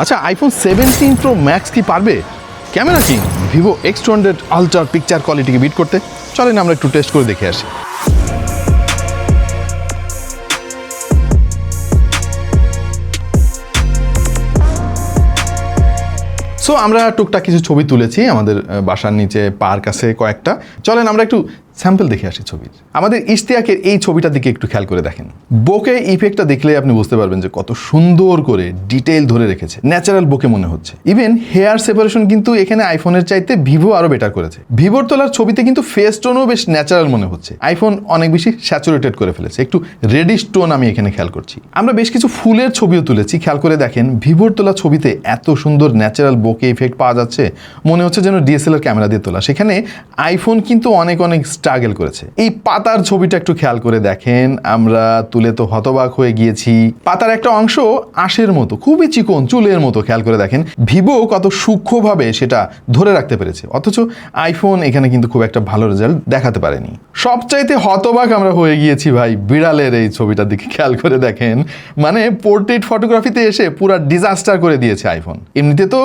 আচ্ছা iPhone seventeen pro max কি পারবে? ক্যামেরা কি ভিভো এক্স টু হান্ড্রেড আলট্রার পিকচার কোয়ালিটিকে বিট করতে। চলেন আমরা একটু টেস্ট করে দেখে আসি। সো আমরা টুকটাক কিছু ছবি তুলেছি, আমাদের বাসার নিচে পার্ক আছে কয়েকটা। চলেন আমরা একটু স্যাম্পল দেখে আসি ছবির। আমাদের ইশতিয়াকের এই ছবিটার দিকে একটু খেয়াল করে দেখেন। বোকে ইফেক্টটা দেখলে আপনি বুঝতে পারবেন যে কত সুন্দর করে ডিটেইল ধরে রেখেছে। ন্যাচারাল বোকে মনে হচ্ছে। ইভেন হেয়ার সেপারেশন কিন্তু এখানে আইফোনের চাইতে ভিভো আরও বেটার করেছে। ভিভোর তোলার ছবিতে কিন্তু ফেস টোনও বেশ ন্যাচারাল মনে হচ্ছে। আইফোন অনেক বেশি স্যাচুরেটেড করে ফেলেছে। একটু রেডিশ টোন আমি এখানে খেয়াল করছি। আমরা বেশ কিছু ফুলের ছবিও তুলেছি। খেয়াল করে দেখেন ভিভোর তোলা ছবিতে এত সুন্দর ন্যাচারাল বোকে ইফেক্ট পাওয়া যাচ্ছে। মনে হচ্ছে যেন ডিএসএলআর ক্যামেরা দিয়ে তোলা। সেখানে আইফোন কিন্তু অনেক অনেক স্ট্রাগল করেছে। এই পাতার ছবিটা একটু খেয়াল করে দেখেন। আমরা তুলে তো হতবাক হয়ে গিয়েছি। পাতার একটা অংশ আঁশের মতো, খুবই চিকন, চুলের মতো খেয়াল করে দেখেন। ভিভো কত সূক্ষ্মভাবে সেটা ধরে রাখতে পেরেছে। অথচ আইফোন এখানে কিন্তু খুব একটা ভালো রেজাল্ট দেখাতে পারেনি। সবচাইতে হতবাক আমরা হয়ে গিয়েছি ভাই, বিড়ালের এই ছবিটার দিকে খেয়াল করে দেখেন। মানে পোর্ট্রেট ফটোগ্রাফিতে এসে পুরা ডিজাস্টার করে দিয়েছে আইফোন এমনিতে তো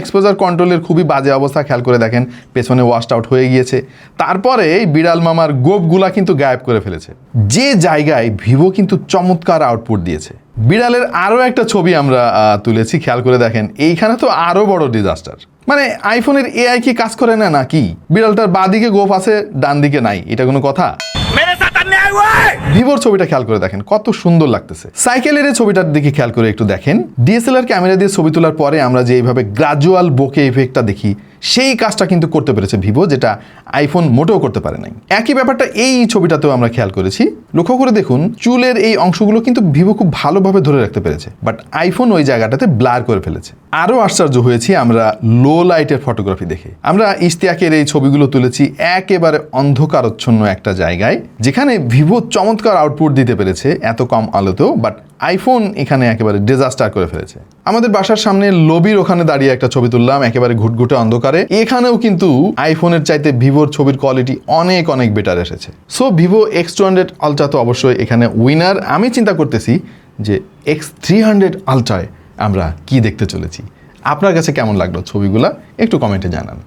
এক্সপোজার কন্ট্রোলের খুবই বাজে অবস্থা, খেয়াল করে দেখেন। পেছনে ওয়াশড আউট হয়ে গিয়েছে। তারপরে এই বিড়াল মামার গোপগুলা কিন্তু গায়েব করে ফেলেছে। যে জায়গায় ভিভো কিন্তু চমৎকার আউটপুট দিয়েছে। বিড়ালের আরও একটা ছবি আমরা তুলেছি খেয়াল করে দেখেন। এইখানে তো আরও বড় ডিজাস্টার মানে আইফোনের এআই কি কাজ করে না নাকি? বিড়ালটার বাদিকে গোপ আছে ডান দিকে নাই এটা কোনো কথা? ভিভোর ছবিটা খেয়াল করে দেখেন কত সুন্দর লাগতেছে। সাইকেলের ছবিটার দিকে খেয়াল করে একটু দেখেন। ডিএসএলআর ক্যামেরা দিয়ে ছবি তোলার পরে আমরা যে এইভাবে গ্রাজুয়াল বোকে ইফেক্টটা দেখি সেই কাজটা কিন্তু করতে পেরেছে ভিভো, যেটা আইফোন মোটেও করতে পারে নাই। একই ব্যাপারটা এই ছবিটাতেও আমরা খেয়াল করেছি। লক্ষ্য করে দেখুন, চুলের এই অংশগুলো কিন্তু ভিভো খুব ভালোভাবে ধরে রাখতে পেরেছে বাট আইফোন ওই জায়গাটাতে ব্লার করে ফেলেছে। আরও আশ্চর্য হয়েছি আমরা লো লাইটের ফটোগ্রাফি দেখে। আমরা ইশতিয়াকের এই ছবিগুলো তুলেছি একেবারে অন্ধকারচ্ছন্ন একটা জায়গায়, যেখানে ভিভো চমৎকার আউটপুট দিতে পেরেছে এত কম আলোতেও বাট আইফোন এখানে একেবারে ডিজাস্টার করে ফেলেছে। আমাদের বাসার সামনে লবির ওখানে দাঁড়িয়ে একটা ছবি তুললাম, একেবারে ঘুটঘুটে অন্ধকারে। এখানেও কিন্তু আইফোনের চাইতে ভিভোর ছবির কোয়ালিটি অনেক অনেক বেটার এসেছে। So Vivo X two hundred ultra তো অবশ্যই এখানে উইনার আমি চিন্তা করতেছি যে এক্স থ্রি হান্ড্রেড আলট্রায় আমরা কি দেখতে চলেছি। আপনার কাছে কেমন লাগল ছবিগুলা? একটু কমেন্টে জানান।